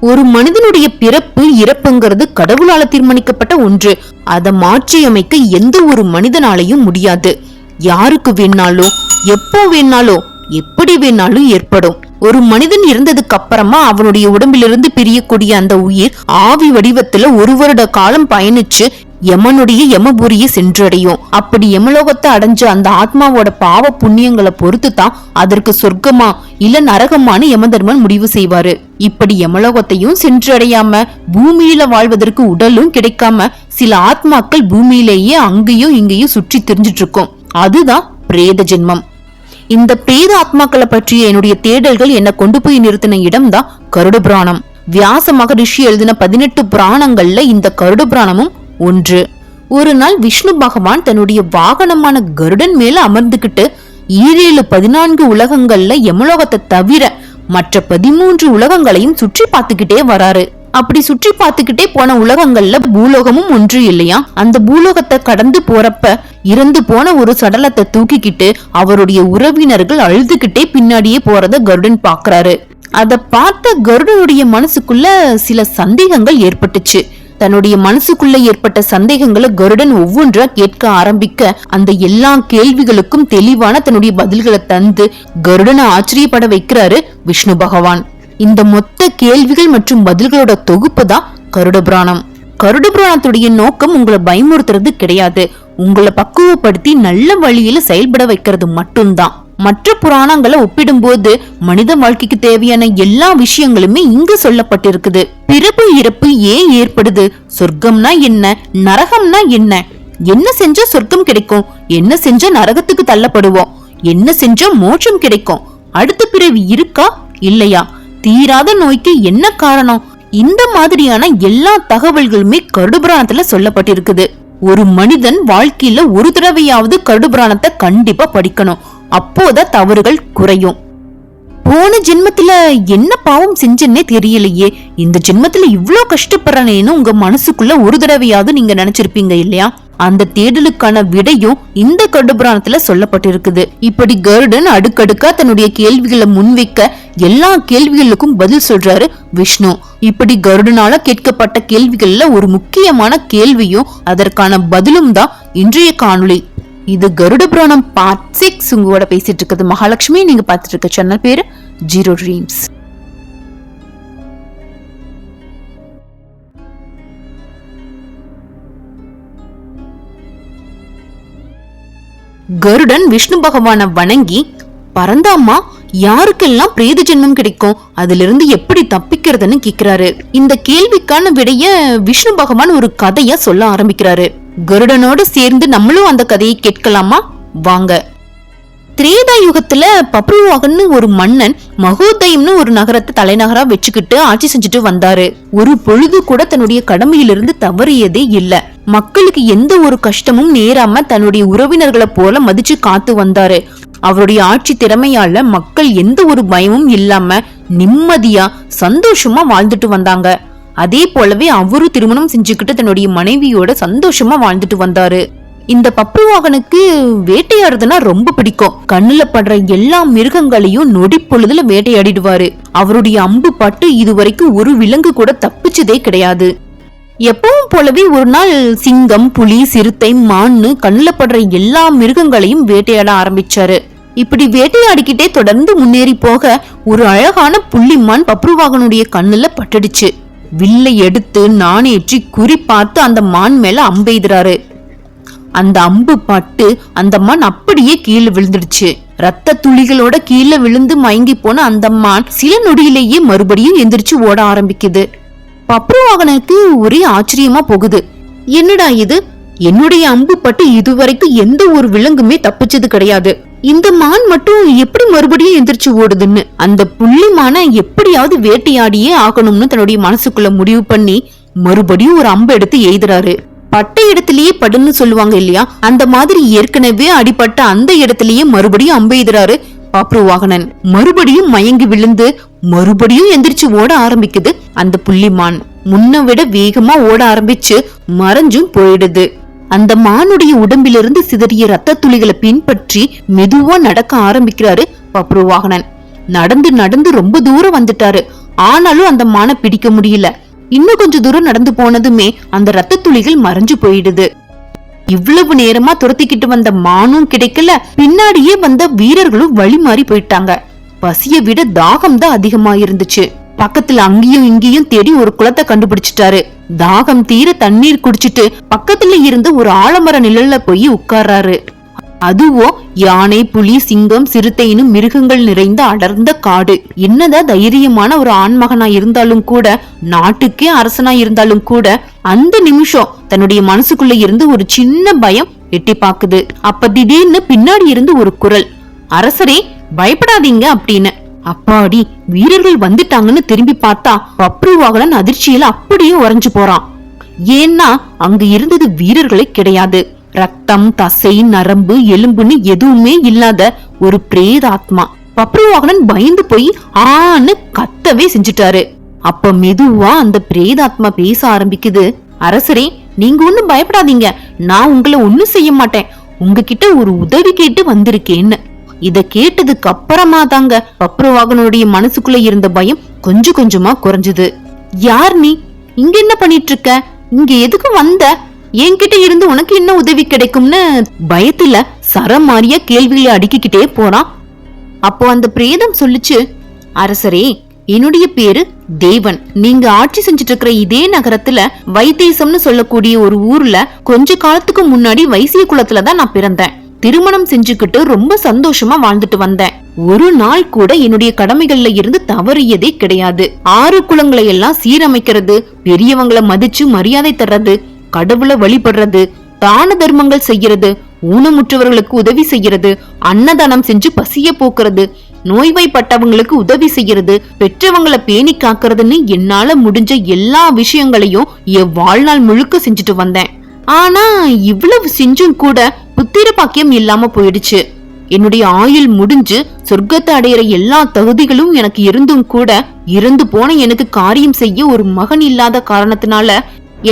ஒரு மனிதனுடைய பிறப்பு இறப்புங்கிறது கடவுளால தீர்மானிக்கப்பட்ட ஒன்று. அதை மாற்றியமைக்க எந்த ஒரு மனிதனாலையும் முடியாது. யாருக்கு வேணாலோ எப்போ வேணாலோ எப்படி வேணாலும் ஏற்படும். ஒரு மனிதன் இறந்ததுக்கு அப்புறமா அவனுடைய உடம்பிலிருந்து பிரியக்கூடிய அந்த உயிர் ஆவி வடிவத்துல ஒரு வருட காலம் பயணிச்சு யமனுடைய யமபுரியை சென்றடையும். அப்படி யமலோகத்தை அடைஞ்ச அந்த ஆத்மாவோட பாவ புண்ணியங்களை பொறுத்து தான் அதற்கு சொர்க்கமா இல்ல நரகமான யமதர்மன் முடிவு செய்வாரு. இப்படி யமலோகத்தையும் சென்றடையாம பூமியில வாழ்வதற்கு உடலும் கிடைக்காம சில ஆத்மாக்கள் பூமியிலேயே அங்கேயும் இங்கேயும் சுற்றி தெரிஞ்சிட்டு இருக்கும் அதுதான் பிரேத ஜென்மம். இந்த பிரேத ஆத்மாக்களை பற்றிய என்னுடைய தேடல்கள் என்னை கொண்டு போய் நிறுத்தின இடம்தான் கருட புராணம் வியாச மகரிஷி எழுதின பதினெட்டு புராணங்கள்ல இந்த கருட புராணமும் ஒன்று. ஒரு நாள் விஷ்ணு பகவான் தன்னுடைய வாகனமான கருடன் மேல அமர்ந்துகிட்டு ஈரேழு பதினான்கு உலகங்கள்ல யமலோகத்தை தவிர மற்ற பதிமூன்று உலகங்களையும் சுற்றி பார்த்துக்கிட்டே வராரு. அப்படி சுற்றி பார்த்துக்கிட்டே போன உலகங்கள்ல பூலோகமும் ஒன்று இல்லையா? அந்த பூலோகத்தை கடந்து போறப்ப இறந்து போன ஒரு சடலத்தை தூக்கிக்கிட்டு அவருடைய உறவினர்கள் அழுதுகிட்டே பின்னாடியே போறத கருடன் பாக்குறாரு அத பார்த்த கருடனுடைய மனசுக்குள்ள சில சந்தேகங்கள் ஏற்பட்டுச்சு. தன்னுடைய மனசுக்குள்ள ஏற்பட்ட சந்தேகங்களை கருடன் ஒவ்வொன்றா கேட்க ஆரம்பிக்க அந்த எல்லா கேள்விகளுக்கும் தெளிவான தன்னுடைய பதில்களை தந்து கருடனை ஆச்சரியப்பட வைக்கிறாரு விஷ்ணு பகவான். இந்த மொத்த கேள்விகள் மற்றும் பதில்களோட தொகுப்பு தான் கருட புராணம் கருட புராணத்துடைய நோக்கம் உங்களை பயமுறுத்துறது கிடையாது. உங்களை பக்குவப்படுத்தி நல்ல வழியில செயல்பட வைக்கிறது மட்டும்தான். மற்ற புராணங்களை ஒப்பிடும்போது மனித வாழ்க்கைக்கு தேவையான எல்லா விஷயங்களுமே இங்கு சொல்லப்பட்டிருக்குது. பிறப்பு இறப்பு ஏன் ஏற்படுது? சொர்க்கம்னா என்ன? நரகம்னா என்ன? என்ன செஞ்சா சொர்க்கம் கிடைக்கும்? என்ன செஞ்சா நரகத்துக்கு தள்ளப்படுவோம்? என்ன செஞ்சா மோட்சம் கிடைக்கும்? அடுத்த பிறவி இருக்கா? இல்லையா? தீராத நோய்க்கு என்ன காரணம்? இந்த மாதிரியான எல்லா தகவல்களுமே கருடுபுராணத்துல சொல்லப்பட்டிருக்குது. ஒரு மனிதன் வாழ்க்கையில ஒரு தடவையாவது கருடுபுராணத்தை கண்டிப்பா படிக்கணும். அப்போதான் தவறுகள் குறையும். போன ஜென்மத்துல என்ன பாவம் செஞ்சேன்னே தெரியலையே. இந்த ஜென்மத்துல இவ்வளோ கஷ்டப்படுறேன்னு உங்க மனசுக்குள்ள ஒரு தடவையாவது நீங்க நினைச்சிருப்பீங்க இல்லையா? அந்த தேடலுக்கான விடையும் இந்த கடுபுராணத்துல சொல்லப்பட்டிருக்குது. இப்படி கருடன் அடுக்கடுக்கா தன்னுடைய கேள்விகளை முன்வைக்க எல்லா கேள்விகளுக்கும் பதில் சொல்றாரு விஷ்ணு. இப்படி கருடனால கேட்கப்பட்ட கேள்விகள்ல ஒரு முக்கியமான கேள்வியும் அதற்கான பதிலும் தான் இன்றைய காணொளி. இது கருட புராணம் பார்ட் சிக்ஸ் உங்களோட பேசிட்டு இருக்கிறது மகாலட்சுமி நீங்க பார்த்துட்டு இருக்க சேனல் பேரு ஜீரோ ட்ரீம்ஸ் கருடன் விஷ்ணு பகவானை வணங்கி பரந்தாமா யாருக்கெல்லாம் பிரேத ஜென்மம் கிடைக்கும்? அதிலிருந்து எப்படி தப்பிக்கிறதுன்னு கேக்குறாரு. இந்த கேள்விக்கான விடைய விஷ்ணு பகவான் ஒரு கதையா சொல்ல ஆரம்பிக்கிறாரு. கருடனோடு சேர்ந்து நம்மளும் அந்த கதையை கேட்கலாமா? வாங்க. திரேதா யுகத்துல பப்ருவாகன்னு ஒரு மன்னன் மகோதயம்னு ஒரு நகரத்தை தலைநகரா வச்சுக்கிட்டு ஆட்சி செஞ்சுட்டு வந்தாரு. ஒரு பொழுது கூட தன்னுடைய கடமையிலிருந்து தவறியதே இல்ல. மக்களுக்கு எந்த ஒரு கஷ்டமும் நேராம தன்னுடைய உறவினர்களை போல மதிச்சு காத்து வந்தாரு. அவருடைய ஆட்சி திறமையால மக்கள் எந்த ஒரு பயமும் இல்லாம நிம்மதியா சந்தோஷமா வாழ்ந்துட்டு வந்தாங்க. அதே போலவே அவரும் திருமணம் செஞ்சுக்கிட்டு தன்னுடைய மனைவியோட சந்தோஷமா வாழ்ந்துட்டு வந்தாரு. இந்த பப்புவாகனுக்கு வேட்டையாடுறதுனா ரொம்ப பிடிக்கும். கண்ணுல படுற எல்லா மிருகங்களையும் நொடி பொழுதுல வேட்டையாடிடுவாரு. அவருடைய அம்பு பட்டு இதுவரைக்கும் ஒரு விலங்கு கூட தப்பிச்சதே கிடையாது. எப்பவும் போலவே ஒரு நாள் சிங்கம் புலி சிறுத்தை மான்னு கண்ணுல படுற எல்லா மிருகங்களையும் வேட்டையாட ஆரம்பிச்சாரு. இப்படி வேட்டையாடிக்கிட்டே தொடர்ந்து முன்னேறி போக ஒரு அழகான புள்ளிமான் பப்ருவாகனுடைய கண்ணுல பட்டுடுச்சு. வில்லை எடுத்து நாணேற்றி குறி பார்த்து அந்த மான் மேல அம்பெய்துறாரு அந்த அம்பு பட்டு அந்த மான் அப்படியே கீழே விழுந்துடுச்சு. ரத்த துளிகளோட கீழே விழுந்து மயங்கி போன அந்த மான் சில நொடியிலேயே மறுபடியும் எந்திரிச்சு ஓட ஆரம்பிக்குது. பப்ருவாகனுக்கு ஒரே ஆச்சரியமா போகுது. என்னடா இது? என்னுடைய அம்பு பட்டு இதுவரைக்கும் எந்த ஒரு விலங்குமே தப்பிச்சது கிடையாது. இந்த மான் மட்டும் எப்படி மறுபடியும் எந்திரிச்சு ஓடுதுன்னு? அந்த புள்ளி மானை எப்படியாவது வேட்டையாடியே ஆகணும்னு தன்னுடைய மனசுக்குள்ள முடிவு பண்ணி மறுபடியும் ஒரு அம்பு எடுத்து எய்துறாரு. பட்ட இடத்திலேயே படுன்னு சொல்லுவாங்க இல்லையா? அந்த மாதிரி ஏற்கனவே அடிபட்ட அந்த இடத்திலேயே மறுபடியும் அம்பு எய்துறாரு பாப்ரு வாகனன். மறுபடியும் மயங்கி விழுந்து மறுபடியும் எந்திரிச்சு ஓட ஆரம்பிக்குது அந்த புள்ளிமான் முன்ன விட வேகமா ஓட ஆரம்பிச்சு மறைஞ்சும் போயிடுது. அந்த மானுடைய உடம்பிலிருந்து சிதறிய ரத்த துளிகளை பின்பற்றி மெதுவா நடக்க ஆரம்பிக்கிறாரு பப்ரு வாகனன் நடந்து நடந்து ரொம்ப தூரம் வந்துட்டாரு. ஆனாலும் அந்த மானை பிடிக்க முடியல. இன்னும் கொஞ்ச தூரம் நடந்து போனதுமே அந்த ரத்த துளிகள் மறைஞ்சு போயிடுது. இவ்வளவு நேரமா துரத்திக்கிட்டு வந்த மானும் கிடைக்கல. பின்னாடியே வந்த வீரர்களும் வழி மாறி போயிட்டாங்க. பசிய விட தாகம் தான் அதிகமா இருந்துச்சு பக்கத்துல அங்கேயும் இங்கேயும் தேடி ஒரு குளத்தை கண்டுபிடிச்சிட்டாரு. தாகம் தீர தண்ணீர் குடிச்சிட்டு பக்கத்துல இருந்து ஒரு ஆலமர நிழல்ல போய் உட்கார்றாரு. அதுவோ யானை புலி சிங்கம் சிறுத்தைன்னு மிருகங்கள் நிறைந்த அடர்ந்த காடு. என்னதான் தைரியமான ஒரு ஆண்மகனா இருந்தாலும் கூட நாட்டுக்கே அரசனா இருந்தாலும் கூட அந்த நிமிஷம் தன்னுடைய மனசுக்குள்ள இருந்து ஒரு சின்ன பயம் எட்டி பாக்குது அப்ப திடீர்னு பின்னாடி இருந்து ஒரு குரல் அரசரே பயப்படாதீங்க அப்படின்னு. அப்பாடி வீரர்கள் வந்துட்டாங்கன்னு திரும்பி பார்த்தா பப்ருவாகலன் அதிர்ச்சியில அப்படியே உறைஞ்சு போறான். ஏன்னா அங்க இருந்தது வீரர்களே கிடையாது. ரத்தம் தசை நரம்பு எலும்புன்னு எதுவுமே இல்லாத ஒரு பிரேதாத்மா. பப்ருவாகலன் பயந்து போய் ஆன்னு கத்தவே செஞ்சுட்டாரு. அப்ப மெதுவா அந்த பிரேதாத்மா பேச ஆரம்பிக்குது. அரசரே நீங்க ஒண்ணும் பயப்படாதீங்க. நான் உங்களை ஒண்ணும் செய்ய மாட்டேன். உங்ககிட்ட ஒரு உதவி கேட்டு வந்திருக்கேன்னு. இத கேட்டதுக்கு அப்புறமா தாங்க பப்ருவாகனுடைய மனசுக்குள்ள இருந்த பயம் கொஞ்சம் கொஞ்சமா குறைஞ்சது. யார் நீ? இங்க என்ன பண்ணிட்டு இருக்க இங்க எதுக்கு வந்த? என்கிட்ட இருந்து உனக்கு என்ன உதவி கிடைக்கும்னு பயத்துல சரமாரியா கேள்விகளை அடுக்கிக்கிட்டே போறான் அப்போ அந்த பிரேதம் சொல்லுச்சு அரசரே என்னுடைய பேரு தேவன். நீங்க ஆட்சி செஞ்சுட்டு இருக்கிற இதே நகரத்துல வைத்தேசம்னு சொல்லக்கூடிய ஒரு ஊர்ல கொஞ்ச காலத்துக்கு முன்னாடி வைசிய குளத்துலதான் நான் பிறந்தேன். திருமணம் செஞ்சுக்கிட்டு ரொம்ப சந்தோஷமா வாழ்ந்துட்டு வந்தேன். ஒரு நாள் கூட என்னுடைய கடமைகள்ல இருந்து தவறியதே கிடையாது. ஆறு குளங்களை எல்லாம் சீரமைக்கிறது பெரியவங்களை மதிச்சு மரியாதை தர்றது கடவுளை வழிபடுறது தான தர்மங்கள் செய்யறது ஊனமுற்றவர்களுக்கு உதவி செய்யறது அன்னதானம் செஞ்சு பசிய போக்குறது நோய்வாய்ப்பட்டவங்களுக்கு உதவி செய்யறது பெற்றவங்களை பேணி காக்குறதுன்னு என்னால முடிஞ்ச எல்லா விஷயங்களையும் என் வாழ்நாள் முழுக்க செஞ்சுட்டு வந்தேன். ஆனா இவ்வளவு செஞ்சும் கூட புத்திர பாக்கியம் இல்லாம போயிடுச்சு. என்னுடைய ஆயுள் முடிஞ்சு சொர்க்கத்தை அடையிற எல்லா தகுதிகளும் எனக்கு இருந்தும் கூட இறந்து போன எனக்கு காரியம் செய்ய ஒரு மகன் இல்லாத காரணத்தினால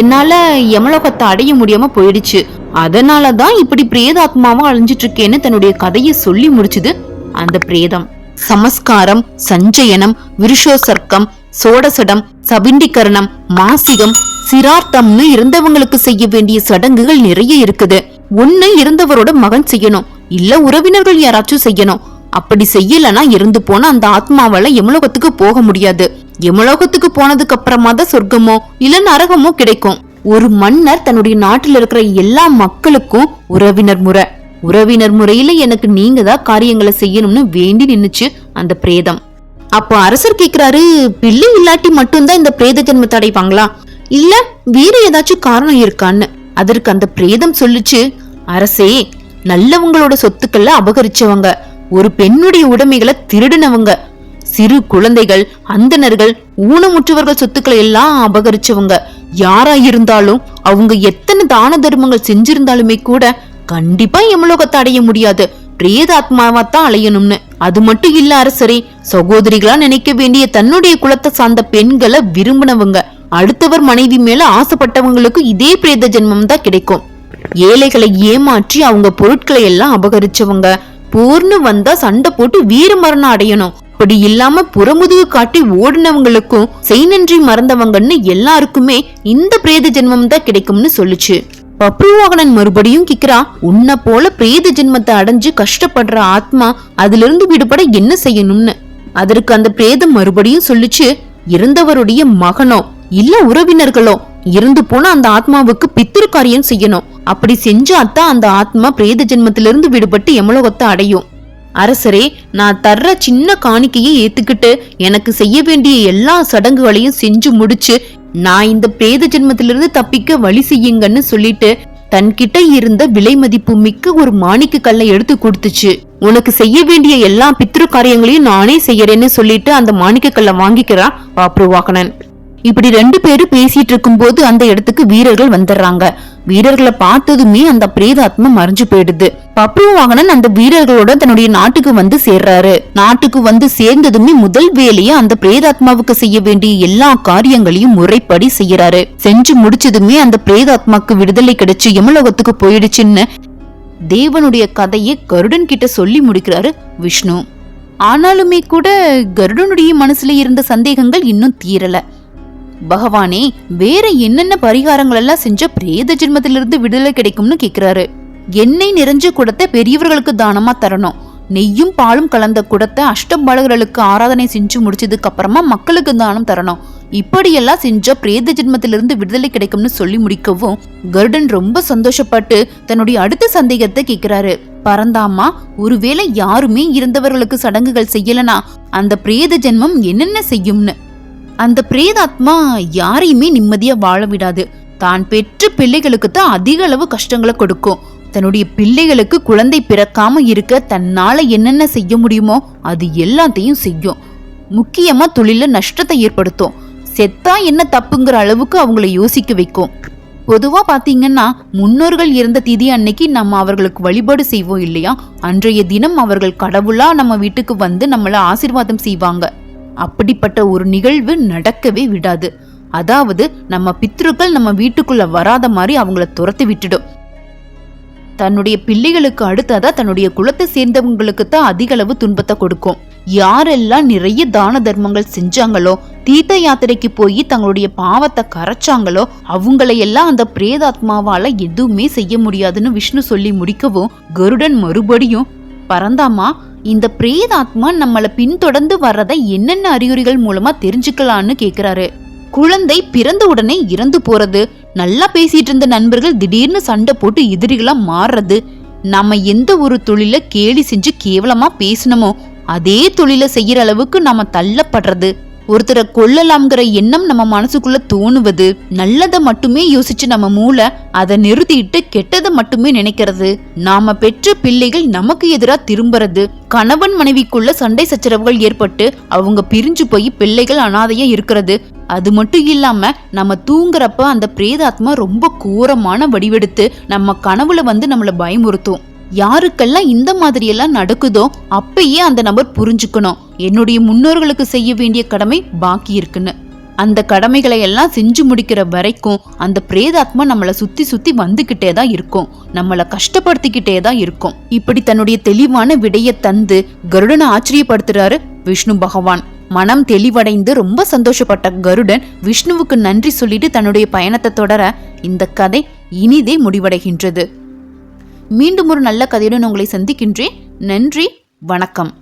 என்னால யமலோகத்தை அடைய முடியாம போயிடுச்சு. அதனாலதான் இப்படி பிரேதாத்மாவா அழிஞ்சிட்டு இருக்கேன்னு தன்னுடைய கதையை சொல்லி முடிச்சுது அந்த பிரேதம். சமஸ்காரம் சஞ்சயனம் விருஷோசர்க்கம் சோடசடம் சபிண்டிகரணம் மாசிகம் சிரார்த்தம்னு இருந்தவங்களுக்கு செய்ய வேண்டிய சடங்குகள் நிறைய இருக்குது. ஒன்னு இருந்தவரோட மகன் செய்யணும். இல்ல உறவினர்கள் யாராச்சும் செய்யணும். அப்படி செய்யலனா இருந்து போன அந்த ஆத்மாவால எமலோகத்துக்கு போக முடியாது. எமலோகத்துக்கு போனதுக்கு அப்புறமா தான் சொர்க்கமோ இல்ல நரகமோ கிடைக்கும். ஒரு மன்னர் தன்னுடைய நாட்டில் இருக்கிற எல்லா மக்களுக்கும் உறவினர் முறை. உறவினர் முறையில எனக்கு நீங்க தான் காரியங்களை செய்யணும்னு வேண்டி நின்னுச்சு அந்த பிரேதம். அப்போ அரசர் கேக்குறாரு பிள்ளை இல்லாட்டி மட்டும்தான் இந்த பிரேத ஜென்மத்தை அடைவாங்களா இல்ல வேற ஏதாச்சும் காரணம் இருக்கான்னு? அதற்கு அந்த பிரேதம் சொல்லுச்சு அரசே நல்லவங்களோட சொத்துக்களை அபகரிச்சவங்க ஒரு பெண்ணுடைய உடைமைகளை திருடினவங்க சிறு குழந்தைகள் அந்தனர்கள் ஊனமுற்றவர்கள் சொத்துக்களை எல்லாம் அபகரிச்சவங்க. யாரா இருந்தாலும் அவங்க எத்தனை தான தர்மங்கள் செஞ்சிருந்தாலுமே கூட கண்டிப்பா எமலோகத்தை அடைய முடியாது. பிரேதாத்மாவா தான் அலையணும்னு அது மட்டும் இல்ல அரசரே சகோதரிகளா நினைக்க வேண்டிய தன்னுடைய குலத்தை சார்ந்த பெண்களை விரும்பினவங்க அடுத்தவர் மனைவி மேல ஆசைப்பட்டவங்களுக்கு இதே பிரேத ஜென்மம் தான் கிடைக்கும். ஏழைகளை ஏமாற்றி அவங்க பொருட்களை எல்லாம் அபகரிச்சவங்க போர்னு வந்தா சண்டை போட்டு வீர மரணம் அடையணும். அப்படி இல்லாம புறமுதுகு காட்டி ஓடினவங்களுக்கும் செய் நன்றி மறந்தவங்கன்னு எல்லாருக்குமே இந்த பிரேத ஜென்மம் தான் கிடைக்கும்னு சொல்லுச்சு. பப்ருவாகனன் மறுபடியும் கிக்கிறா உன்னை போல பிரேத ஜென்மத்தை அடைஞ்சு கஷ்டப்படுற ஆத்மா அதிலிருந்து விடுபட என்ன செய்யணும்னு? அதற்கு அந்த பிரேதம் மறுபடியும் சொல்லுச்சு இறந்தவருடைய மகனோ இல்ல உறவினர்களோ இறந்து போன அந்த ஆத்மாவுக்கு பித்திரு காரியம் செய்யணும். அப்படி செஞ்சாதான் அந்த ஆத்மா பிரேத ஜென்மத்திலிருந்து விடுபட்டு எமலோகத்தை அடையும். அரசரே நான் தர்ற சின்ன காணிக்கையை ஏத்துக்கிட்டு எனக்கு செய்ய வேண்டிய எல்லா சடங்குகளையும் செஞ்சு முடிச்சு நான் இந்த பிரேத ஜென்மத்திலிருந்து தப்பிக்க வழி செய்யுங்கன்னு சொல்லிட்டு தன்கிட்ட இருந்த விலை மதிப்பு மிக்க ஒரு மாணிக்க கல்லை எடுத்து கொடுத்துச்சு. உனக்கு செய்ய வேண்டிய எல்லா பித்ரு காரியங்களையும் நானே செய்யறேன்னு சொல்லிட்டு அந்த மாணிக்க கல்லை வாங்கிக்கிறான் பாப்ருவாகனன் இப்படி ரெண்டு பேரும் பேசிட்டு இருக்கும்போது அந்த இடத்துக்கு வீரர்கள் வந்துடுறாங்க. வீரர்களை பார்த்ததுமே அந்த பிரேதாத்மா மறைஞ்சு போயிடுது. பப்ருவாகனன் அந்த வீரர்களோட தன்னுடைய நாட்டுக்கு வந்து சேர்றாரு. நாட்டுக்கு வந்து சேர்ந்ததுமே முதல் வேலையை அந்த பிரேதாத்மாவுக்கு செய்ய வேண்டிய எல்லா காரியங்களையும் முறைப்படி செய்யறாரு. செஞ்சு முடிச்சதுமே அந்த பிரேதாத்மாக்கு விடுதலை கிடைச்சு யமலோகத்துக்கு போயிடுச்சுன்னு தேவனுடைய கதையை கருடன் கிட்ட சொல்லி முடிக்கிறாரு விஷ்ணு. ஆனாலுமே கூட கருடனுடைய மனசுல இருந்த சந்தேகங்கள் இன்னும் தீரல. பகவானே வேற என்னென்ன பரிகாரங்கள் எல்லாம் செஞ்ச பிரேத ஜென்மத்திலிருந்து விடுதலை கிடைக்கும்னு கேக்குறாரு. எண்ணெய் நிறைஞ்ச குடத்தை பெரியவர்களுக்கு தானமா தரணும். நெய்யும் பாலும் கலந்த குடத்தை அஷ்டபாலகர்களுக்கு ஆராதனை செஞ்சு முடிச்சதுக்கு அப்புறமா மக்களுக்கு தானம் தரணும். இப்படியெல்லாம் செஞ்சா பிரேத ஜென்மத்திலிருந்து விடுதலை கிடைக்கும்னு சொல்லி முடிக்கவும் கருடன் ரொம்ப சந்தோஷப்பட்டு தன்னுடைய அடுத்த சந்தேகத்தை கேக்குறாரு. பரந்தாமா ஒருவேளை யாருமே இருந்தவர்களுக்கு சடங்குகள் செய்யலனா அந்த பிரேத ஜென்மம் என்னென்ன செய்யும்னு. அந்த பிரேதாத்மா யாரையுமே நிம்மதியா வாழ விடாது. தான் பெற்ற பிள்ளைகளுக்கு தான் அதிக அளவு கஷ்டங்களை கொடுக்கும். தன்னுடைய பிள்ளைகளுக்கு குழந்தை பிறக்காம இருக்க தன்னால என்னென்ன செய்ய முடியுமோ அது எல்லாத்தையும் செய்யும். முக்கியமா தொழில நஷ்டத்தை ஏற்படுத்தும். செத்தா என்ன தப்புங்கிற அளவுக்கு அவங்கள யோசிக்க வைக்கும். பொதுவா பாத்தீங்கன்னா முன்னோர்கள் இருந்த திதி அன்னைக்கு நம்ம அவர்களுக்கு வழிபாடு செய்வோம் இல்லையா? அன்றைய தினம் அவர்கள் கடவுளா நம்ம வீட்டுக்கு வந்து நம்மள ஆசீர்வாதம் செய்வாங்க. அப்படிப்பட்ட ஒரு நிகழ்வு நடக்கவே விடாது. அதாவது நம்ம பித்ருக்கள் நம்ம வீட்டுக்குள்ள வராத மாதிரி அவங்கள துரத்தி விட்டுடும். தன்னுடைய பிள்ளைகளுக்கு அடுத்ததா தன்னுடைய குலத்தை சேர்ந்தவங்களுக்கு தான் அதிக அளவு துன்பத்தை கொடுக்கும். யாரெல்லாம் நிறைய தான தர்மங்கள் செஞ்சாங்களோ தீர்த்த யாத்திரைக்கு போய் தங்களுடைய பாவத்தை கரைச்சாங்களோ அவங்களையெல்லாம் அந்த பிரேதாத்மாவால எதுவுமே செய்ய முடியாதுன்னு விஷ்ணு சொல்லி முடிக்கவும் கருடன் மறுபடியும் பரந்தாமா இந்த பிரேதாத்மா நம்மளை பின்தொடர்ந்து வர்றதை என்னென்ன அறிகுறிகள் மூலமா தெரிஞ்சுக்கலான்னு கேக்குறாரு. குழந்தை பிறந்த உடனே இறந்து போறது நல்லா பேசிட்டு இருந்த நண்பர்கள் திடீர்னு சண்டை போட்டு எதிரிகளா மாறுறது நம்ம எந்த ஒரு தொழில கேலி செஞ்சு கேவலமா பேசணுமோ அதே தொழில செய்யற அளவுக்கு நாம தள்ளப்படுறது ஒருத்தரை கொல்லலாம்ங்கிற எண்ணம் நம்ம மனசுக்குள்ள தோணுவது நல்லதை மட்டுமே யோசிச்சு நம்ம மூளை அதை நிறுத்திட்டு கெட்டதை மட்டுமே நினைக்கிறது. நாம பெற்ற பிள்ளைகள் நமக்கு எதிராக திரும்புறது. கணவன் மனைவிக்குள்ள சண்டை சச்சரவுகள் ஏற்பட்டு அவங்க பிரிஞ்சு போய் பிள்ளைகள் அனாதையா இருக்கிறது. அது மட்டும் இல்லாம நம்ம தூங்குறப்ப அந்த பிரேதாத்மா ரொம்ப கோரமான வடிவெடுத்து நம்ம கனவுல வந்து நம்மள பயமுறுத்தும். யாருக்கெல்லாம் இந்த மாதிரியெல்லாம் நடக்குதோ அப்பயே அந்த நபர் புரிஞ்சுக்கணும். என்னுடைய முன்னோர்களுக்கு செய்ய வேண்டிய கடமை பாக்கி இருக்குன்னு. அந்த கடமைகளை எல்லாம் செஞ்சு முடிக்கிற வரைக்கும் அந்த பிரேதாத்மா நம்மளை சுத்தி சுத்தி வந்துகிட்டே தான் இருக்கும். நம்மளை கஷ்டப்படுத்திக்கிட்டே தான் இருக்கும். இப்படி தன்னுடைய தெளிவான விடைய தந்து கருடனை ஆச்சரியப்படுத்துறாரு விஷ்ணு பகவான். மனம் தெளிவடைந்து ரொம்ப சந்தோஷப்பட்ட கருடன் விஷ்ணுவுக்கு நன்றி சொல்லிட்டு தன்னுடைய பயணத்தை தொடர இந்த கதை இனிதே முடிவடைகின்றது. மீண்டும் ஒரு நல்ல கதையுடன் உங்களை சந்திக்கின்றேன். நன்றி வணக்கம்.